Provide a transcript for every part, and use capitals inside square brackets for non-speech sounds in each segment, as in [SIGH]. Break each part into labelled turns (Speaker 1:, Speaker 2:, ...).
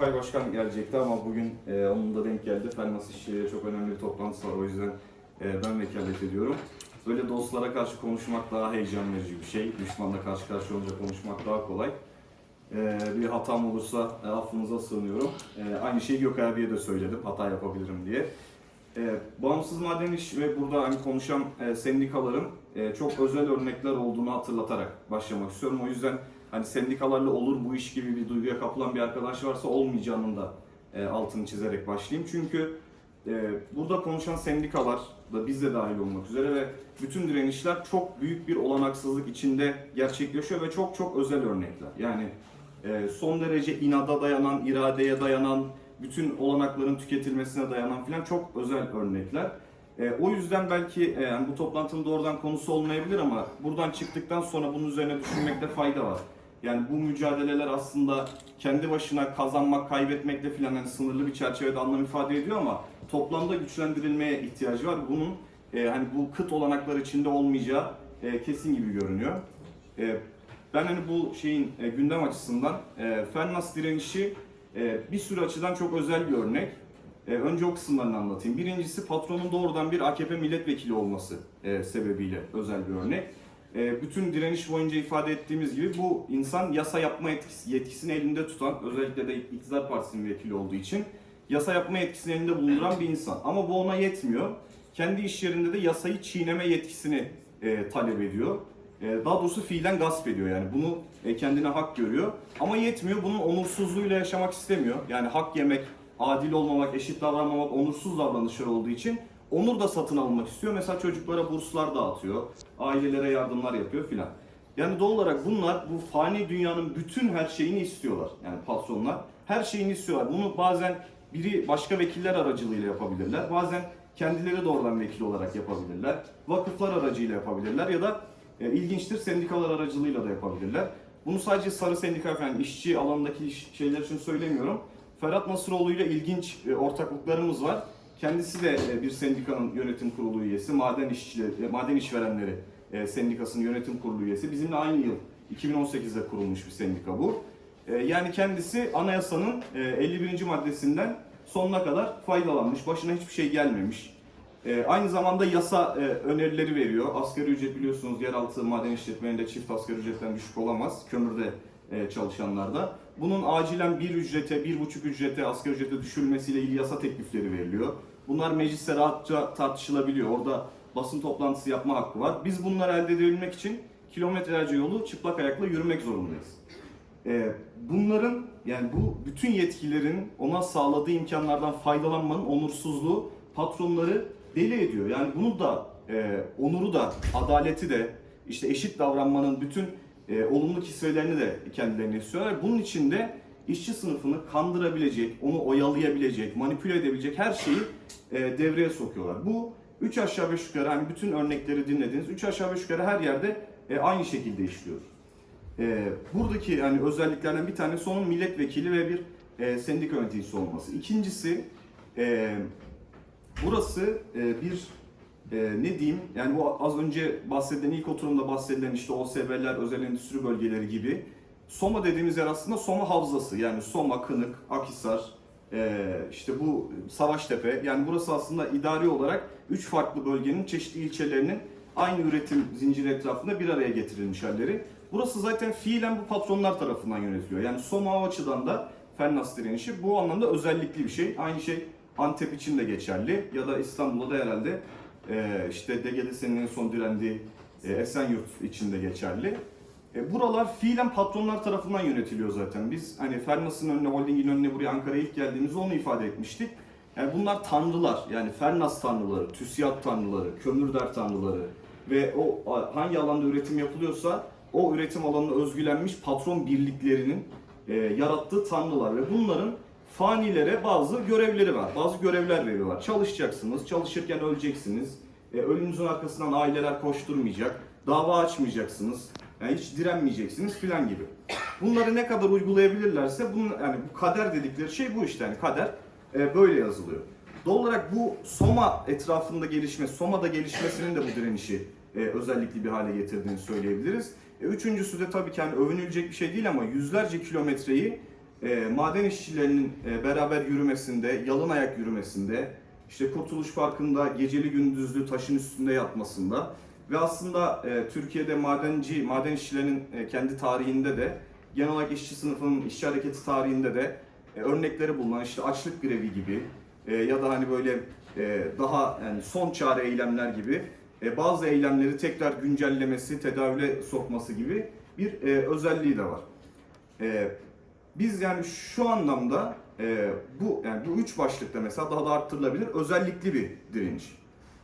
Speaker 1: Gökay Başkan gelecekti ama bugün e, onun da denk geldi. Fen Nasıl İşçileri çok önemli bir toplantısı var. O yüzden e, ben vekalet ediyorum. Böyle dostlara karşı konuşmak daha heyecan verici bir şey. Düşmanla karşı karşıya olunca konuşmak daha kolay. E, bir hatam olursa e, affınıza sığınıyorum. E, aynı şeyi Gökay abiye de söyledim. Hata yapabilirim diye. E, bağımsız maden iş ve burada hani konuşan e, sendikaların e, çok özel örnekler olduğunu hatırlatarak başlamak istiyorum. O yüzden hani sendikalarla olur bu iş gibi bir duyguya kapılan bir arkadaş varsa olmayacağının da e, altını çizerek başlayayım. Çünkü e, burada konuşan sendikalar da biz de dahil olmak üzere ve bütün direnişler çok büyük bir olanaksızlık içinde gerçekleşiyor ve çok çok özel örnekler. Yani son derece inada dayanan, iradeye dayanan, bütün olanakların tüketilmesine dayanan filan çok özel örnekler. E, o yüzden belki e, yani bu toplantının doğrudan konusu olmayabilir ama buradan çıktıktan sonra bunun üzerine düşünmekte fayda var. Yani bu mücadeleler aslında kendi başına kazanmak, kaybetmekle filan hani sınırlı bir çerçevede anlam ifade ediyor ama toplamda güçlendirilmeye ihtiyacı var. Bunun e, hani bu kıt olanaklar içinde olmayacağı e, kesin gibi görünüyor. E, ben hani bu şeyin e, gündem açısından e, Fennas direnişi e, bir sürü açıdan çok özel bir örnek. E, önce o kısımlarını anlatayım. Birincisi patronun doğrudan bir AKP milletvekili olması e, sebebiyle özel bir örnek. E, bütün direniş boyunca ifade ettiğimiz gibi bu insan yasa yapma yetkisi, yetkisini elinde tutan, özellikle de iktidar partisinin vekili olduğu için yasa yapma yetkisini elinde bulunduran bir insan. Ama bu ona yetmiyor. Kendi iş yerinde de yasayı çiğneme yetkisini e, talep ediyor. E, daha doğrusu fiilen gasp ediyor yani. Bunu e, kendine hak görüyor. Ama yetmiyor. Bunun onursuzluğuyla yaşamak istemiyor. Yani hak yemek, adil olmamak, eşit davranmamak onursuz davranışlar olduğu için onur da satın almak istiyor. Mesela çocuklara burslar dağıtıyor, ailelere yardımlar yapıyor filan. Yani doğal olarak bunlar bu fani dünyanın bütün her şeyini istiyorlar. Yani patronlar her şeyini istiyorlar. Bunu bazen biri başka vekiller aracılığıyla yapabilirler. Bazen kendileri doğrudan vekil olarak yapabilirler. Vakıflar aracıyla yapabilirler ya da e, ilginçtir sendikalar aracılığıyla da yapabilirler. Bunu sadece sarı sendika yani işçi alanındaki şeyler için söylemiyorum. Ferhat Nasıroğlu ile ilginç e, ortaklıklarımız var. Kendisi de e, bir sendikanın yönetim kurulu üyesi, maden işçileri, e, maden işverenleri sendikasının yönetim kurulu üyesi. Bizimle aynı yıl 2018'de kurulmuş bir sendika bu. Yani kendisi anayasanın e, 51. maddesinden sonuna kadar faydalanmış, başına hiçbir şey gelmemiş. Aynı zamanda yasa önerileri veriyor. Asgari ücret biliyorsunuz yeraltı maden işletmelerinde çift asgari ücretten düşük olamaz. Kömürde çalışanlarda. Bunun acilen bir ücrete, bir buçuk ücrete, asgari ücrete düşürülmesiyle ilgili yasa teklifleri veriliyor. Bunlar mecliste rahatça tartışılabiliyor. Orada basın toplantısı yapma hakkı var. Biz bunları elde edebilmek için kilometrelerce yolu çıplak ayakla yürümek zorundayız. Ee, bunların yani bu bütün yetkilerin ona sağladığı imkanlardan faydalanmanın onursuzluğu patronları deli ediyor. Yani bunu da e, onuru da adaleti de işte eşit davranmanın bütün e, olumlu kisvelerini de kendilerine istiyorlar. Bunun için de işçi sınıfını kandırabilecek, onu oyalayabilecek, manipüle edebilecek her şeyi e, devreye sokuyorlar. Bu üç aşağı beş yukarı hani bütün örnekleri dinlediniz. Üç aşağı beş yukarı her yerde e, aynı şekilde işliyor. Ee, buradaki yani özelliklerden bir tanesi onun milletvekili ve bir e, sendika yöneticisi olması. İkincisi e, burası e, bir e, ne diyeyim yani bu az önce bahsedilen ilk oturumda bahsedilen işte OSB'ler, özel endüstri bölgeleri gibi Soma dediğimiz yer aslında Soma Havzası yani Soma, Kınık, Akhisar, e, işte bu Savaştepe yani burası aslında idari olarak üç farklı bölgenin çeşitli ilçelerinin aynı üretim zinciri etrafında bir araya getirilmiş halleri. Burası zaten fiilen bu patronlar tarafından yönetiliyor. Yani Soma o açıdan da Fennas direnişi bu anlamda özellikli bir şey. Aynı şey Antep için de geçerli ya da İstanbul'da da herhalde e, işte DGDS'nin son direndiği e, Esenyurt için de geçerli. E, buralar fiilen patronlar tarafından yönetiliyor zaten. Biz hani Fernas'ın önüne, holdingin önüne buraya Ankara'ya ilk geldiğimizde onu ifade etmiştik. Yani bunlar tanrılar. Yani Fernas tanrıları, TÜSİAD tanrıları, Kömürder tanrıları ve o hangi alanda üretim yapılıyorsa o üretim alanına özgülenmiş patron birliklerinin e, yarattığı tanrılar ve bunların fanilere bazı görevleri var. Bazı görevler veriyorlar. Çalışacaksınız, çalışırken öleceksiniz. E, ölünüzün arkasından aileler koşturmayacak. Dava açmayacaksınız. Yani hiç direnmeyeceksiniz filan gibi. Bunları ne kadar uygulayabilirlerse bunun yani bu kader dedikleri şey bu işte yani kader e, böyle yazılıyor. Doğal olarak bu Soma etrafında gelişme, Soma'da gelişmesinin de bu direnişi e, özellikli bir hale getirdiğini söyleyebiliriz. E, üçüncüsü de tabii ki hani övünülecek bir şey değil ama yüzlerce kilometreyi e, maden işçilerinin e, beraber yürümesinde, yalın ayak yürümesinde, işte Kurtuluş Parkı'nda geceli gündüzlü taşın üstünde yatmasında ve aslında e, Türkiye'de madenci, maden işçilerinin e, kendi tarihinde de genel olarak işçi sınıfının işçi hareketi tarihinde de e, örnekleri bulunan işte açlık grevi gibi e, ya da hani böyle e, daha yani son çare eylemler gibi e, bazı eylemleri tekrar güncellemesi, tedavüle sokması gibi bir e, özelliği de var. E, biz yani şu anlamda e, bu yani bu üç başlıkta mesela daha da arttırılabilir özellikli bir direniş.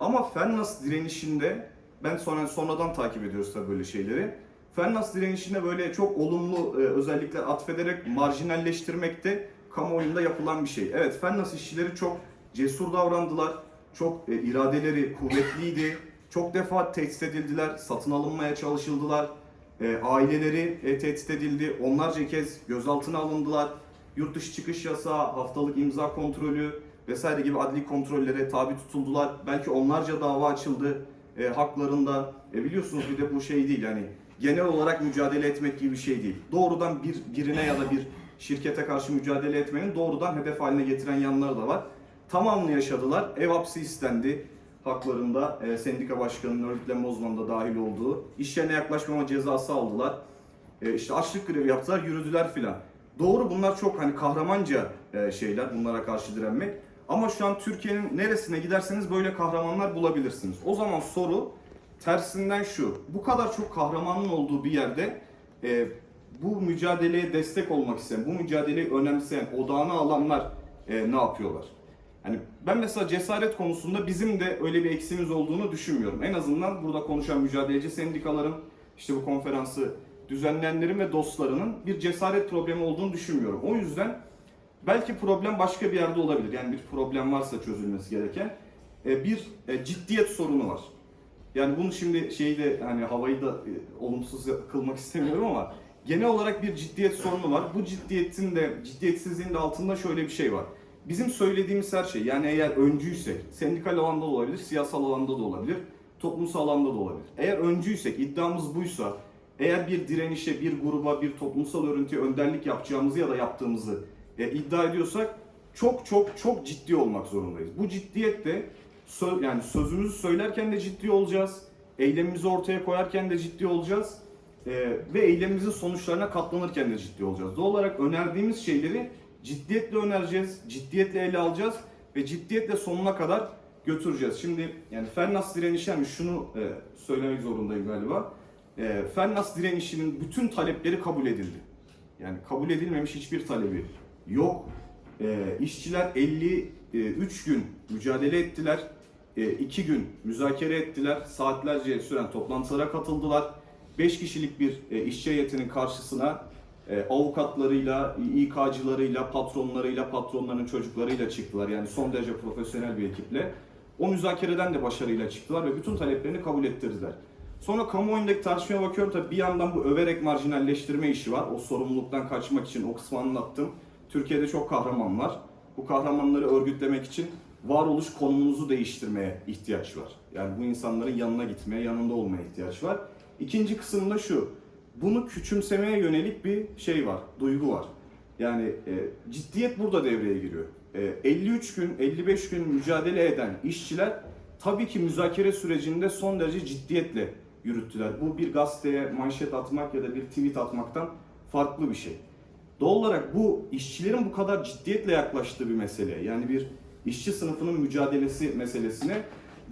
Speaker 1: Ama Fennas direnişinde ben sonra sonradan takip ediyoruz tabii böyle şeyleri. Fennas direnişine böyle çok olumlu e, özellikler atfederek marjinalleştirmekte kamuoyunda yapılan bir şey. Evet Fennas işçileri çok cesur davrandılar. Çok e, iradeleri kuvvetliydi. Çok defa tehdit edildiler, satın alınmaya çalışıldılar. E, aileleri e, tehdit edildi. Onlarca kez gözaltına alındılar. Yurt dışı çıkış yasağı, haftalık imza kontrolü vesaire gibi adli kontrollere tabi tutuldular. Belki onlarca dava açıldı e, haklarında. E, biliyorsunuz bir de bu şey değil yani genel olarak mücadele etmek gibi bir şey değil. Doğrudan bir birine ya da bir şirkete karşı mücadele etmenin doğrudan hedef haline getiren yanları da var. Tamamını yaşadılar. Ev hapsi istendi haklarında. E, sendika başkanının örgütlenme uzmanı da dahil olduğu. İş yaklaşmama cezası aldılar. E, işte açlık grevi yaptılar, yürüdüler filan. Doğru bunlar çok hani kahramanca e, şeyler bunlara karşı direnmek. Ama şu an Türkiye'nin neresine giderseniz böyle kahramanlar bulabilirsiniz. O zaman soru tersinden şu. Bu kadar çok kahramanın olduğu bir yerde e, bu mücadeleye destek olmak isteyen, bu mücadeleyi önemseyen, odağına alanlar e, ne yapıyorlar? Hani ben mesela cesaret konusunda bizim de öyle bir eksiğimiz olduğunu düşünmüyorum. En azından burada konuşan mücadeleci sendikaların, işte bu konferansı düzenleyenlerin ve dostlarının bir cesaret problemi olduğunu düşünmüyorum. O yüzden belki problem başka bir yerde olabilir. Yani bir problem varsa çözülmesi gereken e, bir e, ciddiyet sorunu var. Yani bunu şimdi şeyde hani havayı da e, olumsuz kılmak istemiyorum ama genel olarak bir ciddiyet sorunu var. Bu ciddiyetin de ciddiyetsizliğin de altında şöyle bir şey var. Bizim söylediğimiz her şey yani eğer öncüysek, sendikal alanda da olabilir, siyasal alanda da olabilir, toplumsal alanda da olabilir. Eğer öncüysek, iddiamız buysa, eğer bir direnişe, bir gruba, bir toplumsal örüntüye önderlik yapacağımızı ya da yaptığımızı e, iddia ediyorsak çok çok çok ciddi olmak zorundayız. Bu ciddiyet de sö- yani sözümüzü söylerken de ciddi olacağız, eylemimizi ortaya koyarken de ciddi olacağız e, ve eylemimizin sonuçlarına katlanırken de ciddi olacağız. Doğal olarak önerdiğimiz şeyleri ciddiyetle önereceğiz, ciddiyetle ele alacağız ve ciddiyetle sonuna kadar götüreceğiz. Şimdi yani Fennas direnişi şunu e, söylemek zorundayım galiba. E, Fennas direnişinin bütün talepleri kabul edildi. Yani kabul edilmemiş hiçbir talebi yok. E, işçiler 53 gün mücadele ettiler. 2 gün müzakere ettiler. Saatlerce süren toplantılara katıldılar. 5 kişilik bir e, işçi heyetinin karşısına e, avukatlarıyla, İK'cılarıyla, patronlarıyla, patronların çocuklarıyla çıktılar. Yani son derece profesyonel bir ekiple. O müzakereden de başarıyla çıktılar ve bütün taleplerini kabul ettirdiler. Sonra kamuoyundaki tartışmaya bakıyorum tabii bir yandan bu överek marjinalleştirme işi var. O sorumluluktan kaçmak için o kısmı anlattım. Türkiye'de çok kahraman var. Bu kahramanları örgütlemek için varoluş konumunuzu değiştirmeye ihtiyaç var. Yani bu insanların yanına gitmeye, yanında olmaya ihtiyaç var. İkinci kısımda şu, bunu küçümsemeye yönelik bir şey var, duygu var. Yani e, ciddiyet burada devreye giriyor. E, 53 gün, 55 gün mücadele eden işçiler tabii ki müzakere sürecinde son derece ciddiyetle yürüttüler. Bu bir gazeteye manşet atmak ya da bir tweet atmaktan farklı bir şey. Doğal olarak bu işçilerin bu kadar ciddiyetle yaklaştığı bir mesele. Yani bir işçi sınıfının mücadelesi meselesine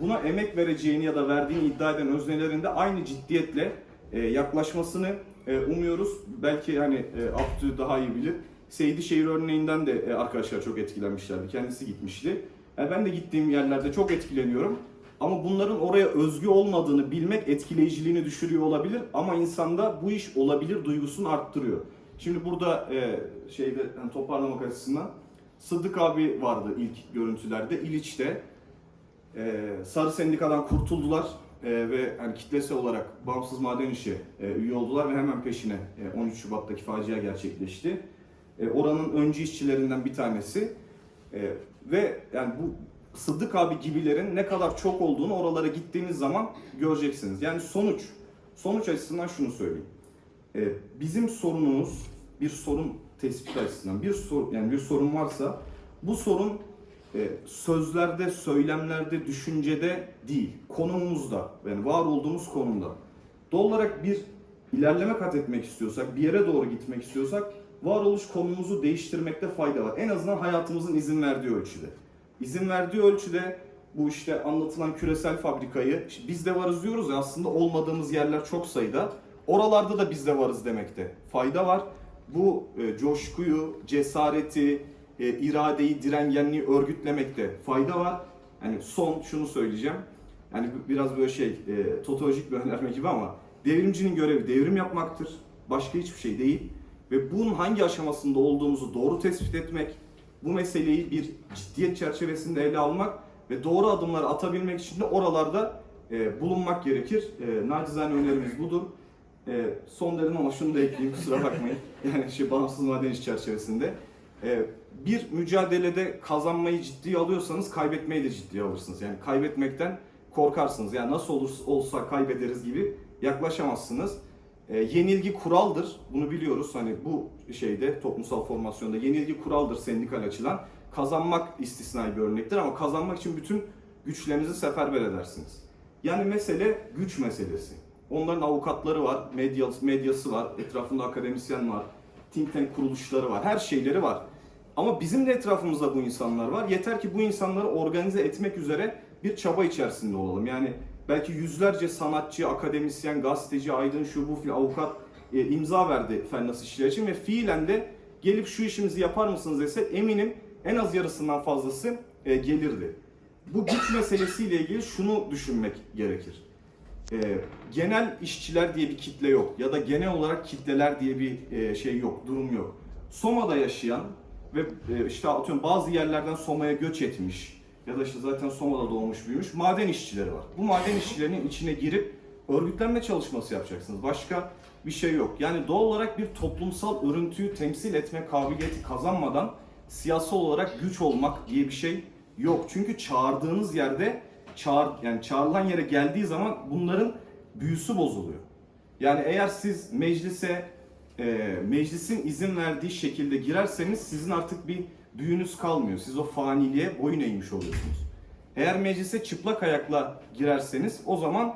Speaker 1: buna emek vereceğini ya da verdiğini iddia eden öznelerin de aynı ciddiyetle yaklaşmasını e, umuyoruz. Belki hani e, Abdü daha iyi bilir. Seydişehir örneğinden de e, arkadaşlar çok etkilenmişlerdi. Kendisi gitmişti. Yani ben de gittiğim yerlerde çok etkileniyorum. Ama bunların oraya özgü olmadığını bilmek etkileyiciliğini düşürüyor olabilir ama insanda bu iş olabilir duygusunu arttırıyor. Şimdi burada e, şeyde yani toparlamak açısından Sıddık abi vardı ilk görüntülerde İliç'te. E, Sarı Sendika'dan kurtuldular e, ve hani kitlesel olarak bağımsız maden işi e, üye oldular ve hemen peşine e, 13 Şubat'taki facia gerçekleşti. E, oranın öncü işçilerinden bir tanesi e, ve yani bu Sıddık abi gibilerin ne kadar çok olduğunu oralara gittiğiniz zaman göreceksiniz. Yani sonuç, sonuç açısından şunu söyleyeyim. E, bizim sorunumuz bir sorun tespit açısından bir sorun yani bir sorun varsa bu sorun sözlerde, söylemlerde, düşüncede değil, konumumuzda yani var olduğumuz konumda. Doğal olarak bir ilerleme kat etmek istiyorsak, bir yere doğru gitmek istiyorsak varoluş konumumuzu değiştirmekte fayda var. En azından hayatımızın izin verdiği ölçüde. İzin verdiği ölçüde bu işte anlatılan küresel fabrikayı işte biz de varız diyoruz ya aslında olmadığımız yerler çok sayıda. Oralarda da biz de varız demekte fayda var. Bu e, coşkuyu, cesareti, e, iradeyi, direngenliği örgütlemekte fayda var. Yani son şunu söyleyeceğim. Yani biraz böyle şey, e, totolojik bir önerme gibi ama devrimcinin görevi devrim yapmaktır. Başka hiçbir şey değil. Ve bunun hangi aşamasında olduğumuzu doğru tespit etmek, bu meseleyi bir ciddiyet çerçevesinde ele almak ve doğru adımları atabilmek için de oralarda e, bulunmak gerekir. E, nacizane önerimiz budur. E, son dedim ama şunu da ekleyeyim kusura bakmayın. [LAUGHS] Yani şey bağımsız maden çerçevesinde. E, bir mücadelede kazanmayı ciddiye alıyorsanız kaybetmeyi de ciddiye alırsınız. Yani kaybetmekten korkarsınız. Yani nasıl olursa olsa kaybederiz gibi yaklaşamazsınız. E, yenilgi kuraldır. Bunu biliyoruz. Hani bu şeyde toplumsal formasyonda yenilgi kuraldır sendikal açıdan. Kazanmak istisnai bir örnektir ama kazanmak için bütün güçlerinizi seferber edersiniz. Yani mesele güç meselesi. Onların avukatları var, medyası, medyası var, etrafında akademisyen var, think tank kuruluşları var, her şeyleri var. Ama bizim de etrafımızda bu insanlar var. Yeter ki bu insanları organize etmek üzere bir çaba içerisinde olalım. Yani belki yüzlerce sanatçı, akademisyen, gazeteci, aydın, şu bu filan avukat e, imza verdi fen nasıl işler için ve fiilen de gelip şu işimizi yapar mısınız dese eminim en az yarısından fazlası e, gelirdi. Bu güç meselesiyle ilgili şunu düşünmek gerekir. E, genel işçiler diye bir kitle yok ya da genel olarak kitleler diye bir e, şey yok, durum yok. Soma'da yaşayan ve e, işte atıyorum bazı yerlerden Soma'ya göç etmiş ya da işte zaten Soma'da doğmuş büyümüş maden işçileri var. Bu maden işçilerinin içine girip örgütlenme çalışması yapacaksınız. Başka bir şey yok. Yani doğal olarak bir toplumsal örüntüyü temsil etme kabiliyeti kazanmadan siyasal olarak güç olmak diye bir şey yok. Çünkü çağırdığınız yerde çağır yani çağrılan yere geldiği zaman bunların büyüsü bozuluyor. Yani eğer siz meclise e, meclisin izin verdiği şekilde girerseniz sizin artık bir büyünüz kalmıyor. Siz o faniliğe boyun eğmiş oluyorsunuz. Eğer meclise çıplak ayakla girerseniz o zaman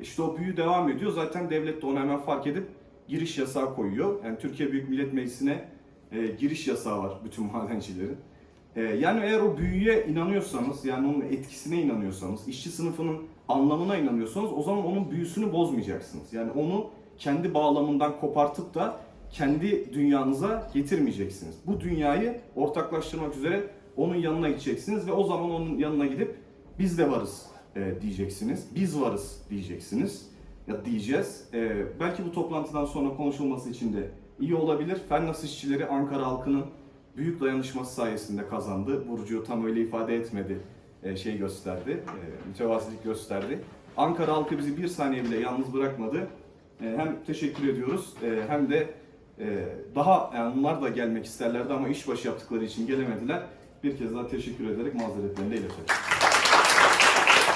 Speaker 1: işte o büyü devam ediyor. Zaten devlet de onu hemen fark edip giriş yasağı koyuyor. Yani Türkiye Büyük Millet Meclisi'ne e, giriş yasağı var bütün [LAUGHS] madencilerin. E, yani eğer o büyüye inanıyorsanız, yani onun etkisine inanıyorsanız, işçi sınıfının anlamına inanıyorsanız o zaman onun büyüsünü bozmayacaksınız. Yani onu kendi bağlamından kopartıp da kendi dünyanıza getirmeyeceksiniz. Bu dünyayı ortaklaştırmak üzere onun yanına gideceksiniz ve o zaman onun yanına gidip biz de varız e, diyeceksiniz. Biz varız diyeceksiniz. Ya diyeceğiz. E, belki bu toplantıdan sonra konuşulması için de iyi olabilir. Fen Nasıl işçileri Ankara halkının büyük dayanışması sayesinde kazandı. Burcu tam öyle ifade etmedi. E, şey gösterdi. E, mütevazilik gösterdi. Ankara halkı bizi bir saniye bile yalnız bırakmadı. E, hem teşekkür ediyoruz e, hem de daha yani onlar da gelmek isterlerdi ama işbaşı yaptıkları için gelemediler. Bir kez daha teşekkür ederek mazeretlerini de iletiyorum.